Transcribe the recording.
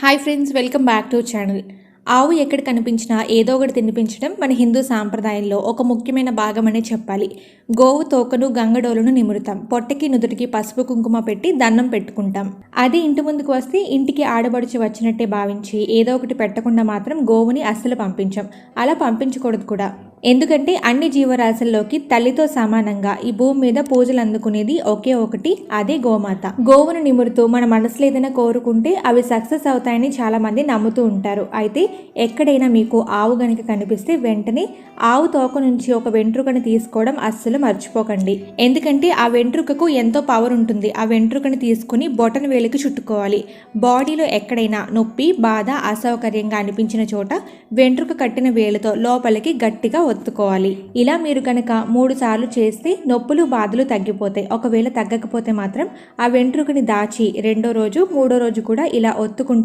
Hi friends welcome back to channel ఆవు ఎక్కడ కనిపించినా ఏదో ఒకటి తినిపించడం మన హిందూ సాంప్రదాయంలో ఒక ముఖ్యమైన భాగమనే చెప్పాలి. గోవు తోకను గంగడోలను నిమురుతాం. పొట్టకి నుదుటికి పసుపు కుంకుమ పెట్టి దండం పెట్టుకుంటాం. అది ఇంటి ముందుకు వస్తే ఇంటికి ఆడబడుచు వచ్చినట్టే భావించి ఏదో ఒకటి పెట్టకుండా మాత్రం గోవుని అస్సలు పంపించాం. అలా పంపించకూడదు కూడా. ఎందుకంటే అన్ని జీవరాశుల్లోకి తల్లితో సమానంగా ఈ భూమి మీద పూజలు అందుకునేది ఒకే ఒకటి అదే గోమాత. గోవును నిమురుతూ మన మనసులో ఏదైనా కోరుకుంటే అవి సక్సెస్ అవుతాయని చాలా మంది నమ్ముతూ ఉంటారు. అయితే ఎక్కడైనా మీకు ఆవు గనుక కనిపిస్తే వెంటనే ఆవు తోక నుంచి ఒక వెంట్రుకని తీసుకోవడం అస్సలు మర్చిపోకండి. ఎందుకంటే ఆ వెంట్రుకకు ఎంతో పవర్ ఉంటుంది. ఆ వెంట్రుకను తీసుకుని బొటన వేలికి చుట్టుకోవాలి. బాడీలో ఎక్కడైనా నొప్పి బాధ అసౌకర్యంగా అనిపించిన చోట వెంట్రుక కట్టిన వేలుతో లోపలికి గట్టిగా ఒత్తుకోవాలి ఇలా మీరు కనుక మూడు సార్లు చేస్తే నొప్పులు బాధలు తగ్గిపోతాయి. ఒకవేళ తగ్గకపోతే మాత్రం ఆ వెంట్రుకని దాచి రెండో రోజు మూడో రోజు కూడా ఇలా ఒత్తుకుంటూ